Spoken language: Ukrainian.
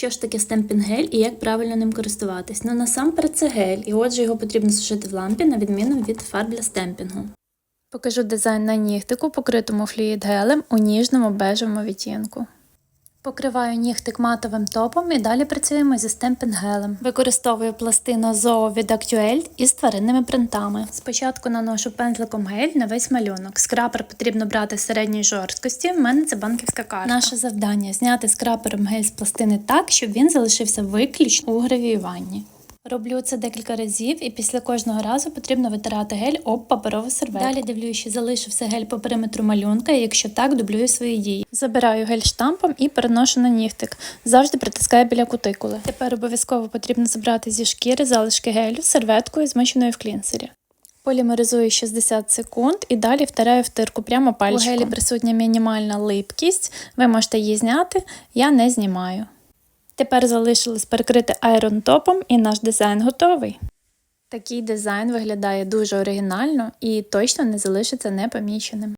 Що ж таке стемпінг-гель і як правильно ним користуватись? Ну насамперед це гель, і отже його потрібно сушити в лампі, на відміну від фарб для стемпінгу. Покажу дизайн на нігтику, покритому флюїд гелем у ніжному бежевому відтінку. Покриваю нігтик матовим топом і далі працюємо зі стемпінг-гелем. Використовую пластину Zoo від Actuel із тваринними принтами. Спочатку наношу пензликом гель на весь малюнок. Скрапер потрібно брати середньої жорсткості. В мене це банківська карта. Наше завдання зняти скрапером гель з пластини так, щоб він залишився виключно у гравіюванні. Роблю це декілька разів, і після кожного разу потрібно витирати гель об паперову серветку. Далі дивлюся, чи залишився гель по периметру малюнка, і якщо так, дублюю свої дії. Забираю гель штампом і переношу на нігтик. Завжди притискаю біля кутикули. Тепер обов'язково потрібно забрати зі шкіри залишки гелю серветкою, змоченою в клінсері. Полімеризую 60 секунд і далі втираю втирку прямо пальчиком. У гелі присутня мінімальна липкість. Ви можете її зняти, я не знімаю. Тепер залишилось перекрити айронтопом і наш дизайн готовий. Такий дизайн виглядає дуже оригінально і точно не залишиться непоміченим.